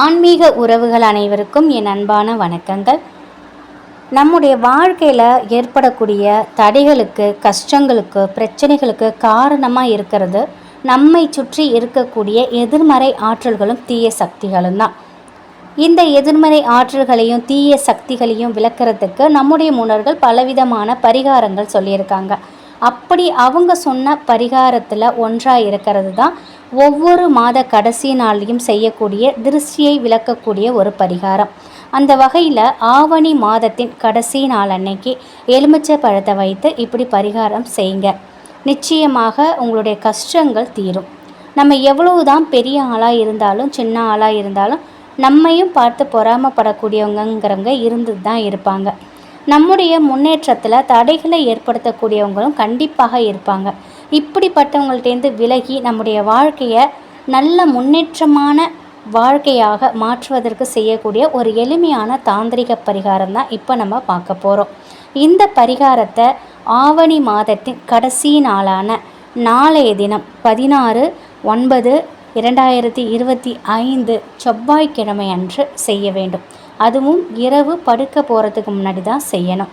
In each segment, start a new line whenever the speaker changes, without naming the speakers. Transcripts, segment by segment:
ஆன்மீக உறவுகள் அனைவருக்கும் என் அன்பான வணக்கங்கள். நம்முடைய வாழ்க்கையில் ஏற்படக்கூடிய தடைகளுக்கு கஷ்டங்களுக்கு பிரச்சனைகளுக்கு காரணமாக இருக்கிறது நம்மை சுற்றி இருக்கக்கூடிய எதிர்மறை ஆற்றல்களும் தீய சக்திகளும் தான். இந்த எதிர்மறை ஆற்றல்களையும் தீய சக்திகளையும் விளக்கிறதுக்கு நம்முடைய முன்னோர்கள் பலவிதமான பரிகாரங்கள் சொல்லியிருக்காங்க. அப்படி அவங்க சொன்ன பரிகாரத்தில் ஒன்றாக இருக்கிறது தான் ஒவ்வொரு மாத கடைசி நாளையும் செய்யக்கூடிய திருஷ்டியை விளக்கக்கூடிய ஒரு பரிகாரம். அந்த வகையில் ஆவணி மாதத்தின் கடைசி நாள் அன்னைக்கு எலுமிச்சை பழத்தை வைத்து இப்படி பரிகாரம் செய்யுங்க. நிச்சயமாக உங்களுடைய கஷ்டங்கள் தீரும். நம்ம எவ்வளவுதான் பெரிய ஆளாக இருந்தாலும் சின்ன ஆளாக இருந்தாலும் நம்மையும் பார்த்து பொறாமப்படக்கூடியவங்கிறவங்க இருந்து தான் இருப்பாங்க. நம்முடைய முன்னேற்றத்தில் தடைகளை ஏற்படுத்தக்கூடியவங்களும் கண்டிப்பாக இருப்பாங்க. இப்படிப்பட்டவங்கள்ட்டேருந்து விலகி நம்முடைய வாழ்க்கையை நல்ல முன்னேற்றமான வாழ்க்கையாக மாற்றுவதற்கு செய்யக்கூடிய ஒரு எளிமையான தாந்திரிக பரிகாரம் தான் இப்போ நம்ம பார்க்க போகிறோம் இந்த பரிகாரத்தை ஆவணி மாதத்தின் கடைசி நாளான நாளைய தினம் பதினாறு ஒன்பது இரண்டாயிரத்தி இருபத்தி ஐந்து செவ்வாய்க்கிழமை அன்று செய்ய வேண்டும். அதுவும் இரவு படுக்க போகிறதுக்கு முன்னாடி தான் செய்யணும்.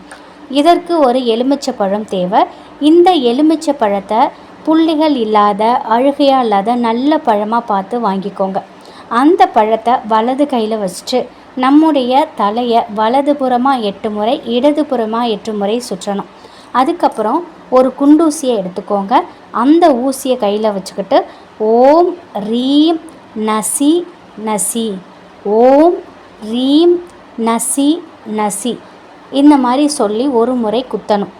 இதற்கு ஒரு எலுமிச்சை பழம் தேவை. இந்த எலுமிச்சை பழத்தை புள்ளிகள் இல்லாத அழுகையாக இல்லாத நல்ல பழமாக பார்த்து வாங்கிக்கோங்க. அந்த பழத்தை வலது கையில் வச்சுட்டு நம்முடைய தலையை வலதுபுறமாக எட்டு முறை இடதுபுறமாக எட்டு முறை சுற்றணும். அதுக்கப்புறம் ஒரு குண்டூசியை எடுத்துக்கோங்க. அந்த ஊசியை கையில் வச்சுக்கிட்டு ஓம் ரீம் நசி நசி ஓம் ரீம் நசி நசி இந்த மாதிரி சொல்லி ஒரு முறை குத்தணும்.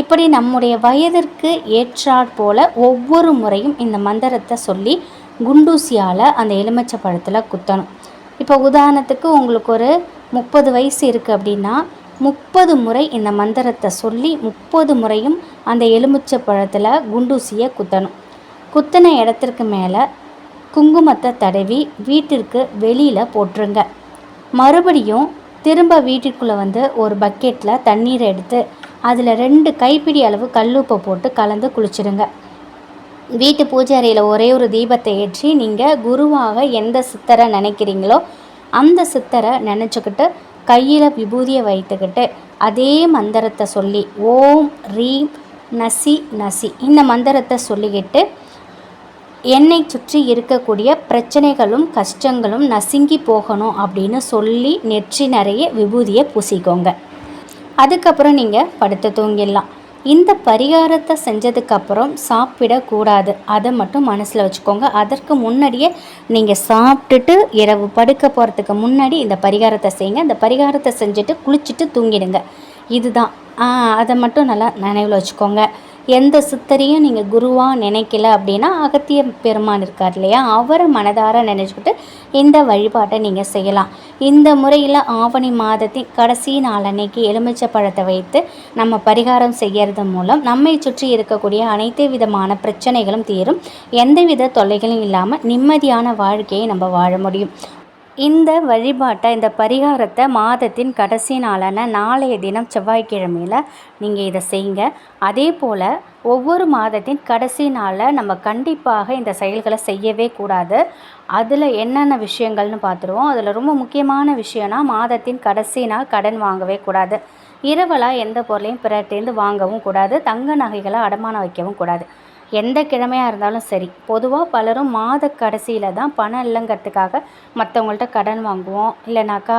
இப்படி நம்முடைய வயதிற்கு ஏற்றாற் போல ஒவ்வொரு முறையும் இந்த மந்திரத்தை சொல்லி குண்டூசியால் அந்த எலுமிச்சை பழத்தில் குத்தணும். இப்போ உதாரணத்துக்கு உங்களுக்கு ஒரு முப்பது வயசு இருக்குது அப்படின்னா முப்பது முறை இந்த மந்திரத்தை சொல்லி முப்பது முறையும் அந்த எலுமிச்சை பழத்தில் குண்டூசியை குத்தணும். குத்தின இடத்திற்கு மேலே குங்குமத்தை தடவி வீட்டிற்கு வெளியில் போட்டுருங்க. மறுபடியும் திரும்ப வீட்டிற்குள்ளே வந்து ஒரு பக்கெட்டில் தண்ணீரை எடுத்து அதில் ரெண்டு கைப்பிடி அளவு கல்லுப்பை போட்டு கலந்து குளிச்சிடுங்க. வீட்டு பூஜை அறையில் ஒரே ஒரு தீபத்தை ஏற்றி நீங்கள் குருவாக எந்த சித்தரை நினைக்கிறீங்களோ அந்த சித்தரை நினச்சிக்கிட்டு கையில் விபூதியை வைத்துக்கிட்டு அதே மந்திரத்தை சொல்லி ஓம் ரீம் நசி நசி இந்த மந்திரத்தை சொல்லிக்கிட்டு என்னை சுற்றி இருக்கக்கூடிய பிரச்சனைகளும் கஷ்டங்களும் நசுங்கி போகணும் அப்படின்னு சொல்லி நெற்றி நிறைய விபூதியை பூசிக்கோங்க. அதுக்கப்புறம் நீங்கள் படுத்து தூங்கிடலாம். இந்த பரிகாரத்தை செஞ்சதுக்கப்புறம் சாப்பிடக்கூடாது. அதை மட்டும் மனசில் வச்சுக்கோங்க. அதற்கு முன்னாடியே நீங்கள் சாப்பிட்டுட்டு இரவு படுக்க போகிறதுக்கு முன்னாடி இந்த பரிகாரத்தை செய்யுங்க. இந்த பரிகாரத்தை செஞ்சுட்டு குளிச்சுட்டு தூங்கிடுங்க. இதுதான். அதை மட்டும் நல்லா நினைவில் வச்சுக்கோங்க. எந்த சித்தரையும் நீங்கள் குருவாக நினைக்கல அப்படின்னா அகத்திய பெருமான் இருக்கார் இல்லையா? அவரை மனதார நினச்சிக்கிட்டு இந்த வழிபாட்டை நீங்கள் செய்யலாம். இந்த முறையில் ஆவணி மாதத்தின் கடைசி நாள் அன்னைக்கு எலுமிச்சை பழத்தை வைத்து நம்ம பரிகாரம் செய்கிறது மூலம் நம்மை சுற்றி இருக்கக்கூடிய அனைத்து விதமான பிரச்சனைகளும் தீரும். எந்தவித தொல்லைகளும் இல்லாமல் நிம்மதியான வாழ்க்கையை நம்ம வாழ முடியும். இந்த வழிபாட்டை இந்த பரிகாரத்தை மாதத்தின் கடைசி நாளான நாளைய தினம் செவ்வாய்க்கிழமையில் நீங்கள் இதை செய்யுங்க. அதே போல் ஒவ்வொரு மாதத்தின் கடைசி நாளில் நம்ம கண்டிப்பாக இந்த செயல்களை செய்யவே கூடாது. அதில் என்னென்ன விஷயங்கள்னு பார்த்துருவோம். அதில் ரொம்ப முக்கியமான விஷயம்னா மாதத்தின் கடைசி நாள் கடன் வாங்கவே கூடாது. இரவலாக எந்த பொருளையும் பிறர்ட்டேருந்து வாங்கவும் கூடாது. தங்க நகைகளை அடமானம் வைக்கவும் கூடாது. எந்த கிழமையாக இருந்தாலும் சரி. பொதுவாக பலரும் மாத கடைசியில் தான் பணம் இல்லைங்கிறதுக்காக மற்றவங்கள்ட்ட கடன் வாங்குவோம். இல்லைனாக்கா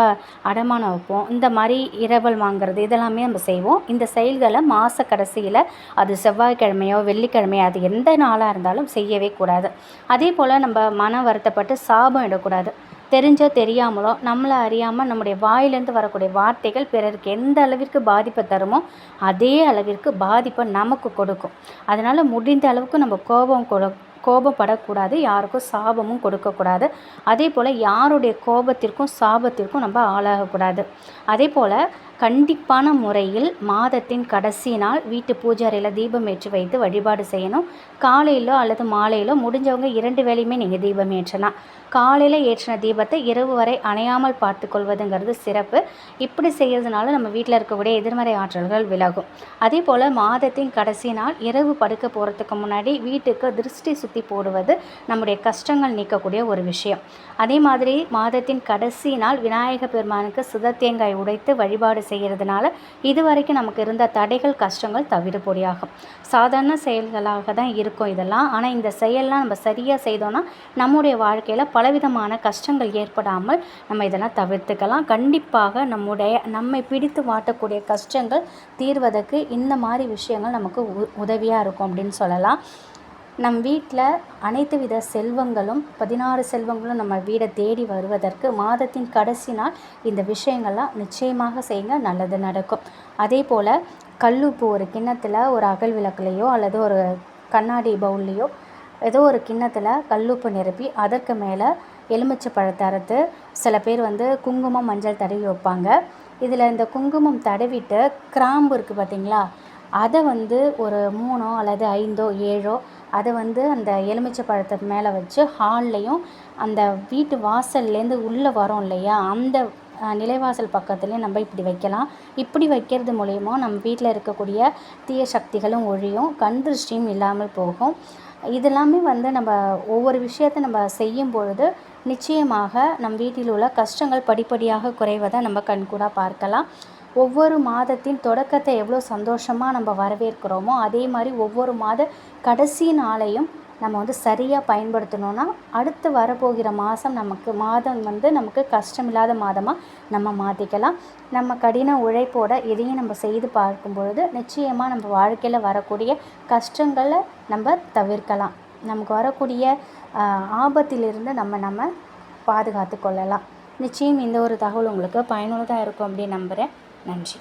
அடமானம் வைப்போம். இந்த மாதிரி இரவல் வாங்குறது இதெல்லாமே நம்ம செய்வோம். இந்த செயல்களை மாத கடைசியில் அது செவ்வாய்க்கிழமையோ வெள்ளிக்கிழமையோ அது எந்த நாளாக இருந்தாலும் செய்யவே கூடாது. அதே போல் நம்ம மன வருத்தப்பட்டு சாபம் இடக்கூடாது. தெரிஞ்சோ தெரியாமலோ நம்மளை அறியாமல் நம்முடைய வாயிலேருந்து வரக்கூடிய வார்த்தைகள் பிறருக்கு எந்த அளவிற்கு பாதிப்பை தருமோ அதே அளவிற்கு பாதிப்பை நமக்கு கொடுக்கும். அதனால் முடிந்த அளவுக்கு நம்ம கோபம் கொடு கோபப்படக்கூடாது யாருக்கும் சாபமும் கொடுக்கக்கூடாது. அதே போல் யாருடைய கோபத்திற்கும் சாபத்திற்கும் நம்ம ஆளாகக்கூடாது. அதே போல் கண்டிப்பான முறையில் மாதத்தின் கடைசி நாள் வீட்டு பூஜாரையில் தீபம் ஏற்றி வைத்து வழிபாடு செய்யணும். காலையிலோ அல்லது மாலையிலோ முடிஞ்சவங்க இரண்டு வேலையுமே நீங்கள் தீபம் ஏற்றலாம். காலையில் ஏற்றின தீபத்தை இரவு வரை அணையாமல் பார்த்து கொள்வதுங்கிறது சிறப்பு. இப்படி செய்கிறதுனால நம்ம வீட்டில் இருக்கக்கூடிய எதிர்மறை ஆற்றல்கள் விலகும். அதே போல் மாதத்தின் கடைசி நாள் இரவு படுக்க போகிறதுக்கு முன்னாடி வீட்டுக்கு திருஷ்டி சுற்றி போடுவது நம்முடைய கஷ்டங்கள் நீக்கக்கூடிய ஒரு விஷயம். அதே மாதிரி மாதத்தின் கடைசி நாள் விநாயக பெருமானுக்கு சுதத்தேங்காய் உடைத்து வழிபாடு செய்கிறதுனால இதுவரைக்கும் நமக்கு இருந்த தடைகள் கஷ்டங்கள் தவிடுபொடியாகும். சாதாரண செயல்களாக தான் இருக்கும் இதெல்லாம். ஆனால் இந்த செயல்லாம் நம்ம சரியாக செய்தோன்னா நம்முடைய வாழ்க்கையில் பலவிதமான கஷ்டங்கள் ஏற்படாமல் நம்ம இதெல்லாம் தவிர்த்துக்கலாம். கண்டிப்பாக நம்முடைய நம்மை பிடித்து வாட்டக்கூடிய கஷ்டங்கள் தீர்வதற்கு இந்த மாதிரி விஷயங்கள் நமக்கு உ உதவியாக இருக்கும் அப்படின்னு சொல்லலாம். நம் வீட்டில் அனைத்து வித செல்வங்களும் பதினாறு செல்வங்களும் நம்ம வீடை தேடி வருவதற்கு மாதத்தின் கடைசி நாள் இந்த விஷயங்கள்லாம் நிச்சயமாக செய்யுங்க. நல்லது நடக்கும். அதே போல் கல்லுப்பு ஒரு கிண்ணத்தில் ஒரு அகல் விளக்குலேயோ அல்லது ஒரு கண்ணாடி பவுல்லையோ ஏதோ ஒரு கிண்ணத்தில் கல்லுப்பு நிரப்பி அதற்கு மேலே எலுமிச்சை பழத்தை அறுத்து சில பேர் வந்து குங்குமம் மஞ்சள் தடவி வைப்பாங்க. இதில் இந்த குங்குமம் தடவிட்டு கிராம்பு இருக்குது பார்த்தீங்களா அதை வந்து ஒரு மூணோ அல்லது ஐந்தோ ஏழோ அதை வந்து அந்த எலுமிச்சை பழத்துக்கு மேலே வச்சு ஹால்லையும் அந்த வீட்டு வாசல்லேருந்து உள்ளே வரோம் இல்லையா? அந்த நிலைவாசல் பக்கத்துலேயும் நம்ம இப்படி வைக்கலாம். இப்படி வைக்கிறது மூலயமா நம்ம வீட்டில் இருக்கக்கூடிய தீய சக்திகளும் ஒழியும் கண் திருஷ்டியும் இல்லாமல் போகும். இதெல்லாமே வந்து நம்ம ஒவ்வொரு விஷயத்தை நம்ம செய்யும் பொழுது நிச்சயமாக நம் வீட்டில் உள்ள கஷ்டங்கள் படிப்படியாக குறைவதை நம்ம கண்கூடாக பார்க்கலாம். ஒவ்வொரு மாதத்தின் தொடக்கத்தை எவ்வளோ சந்தோஷமாக நம்ம வரவேற்கிறோமோ அதே மாதிரி ஒவ்வொரு மாத கடைசி நாளையும் நம்ம வந்து சரியாக பயன்படுத்தினோன்னா அடுத்து வரப்போகிற மாதம் நமக்கு மாதம் வந்து நமக்கு கஷ்டமில்லாத மாதமாக நம்ம மாற்றிக்கலாம் நம்ம கடின உழைப்போட எதையும் நம்ம செய்து பார்க்கும் பொழுது நிச்சயமாக நம்ம வாழ்க்கையில் வரக்கூடிய கஷ்டங்களை நம்ம தவிர்க்கலாம். நமக்கு வரக்கூடிய ஆபத்திலிருந்து நம்ம நம்ம பாதுகாத்து கொள்ளலாம். நிச்சயம் இந்த ஒரு தகவல் உங்களுக்கு பயனுள்ளதாக இருக்கும் அப்படின்னு நம்புகிறேன் நன்றி.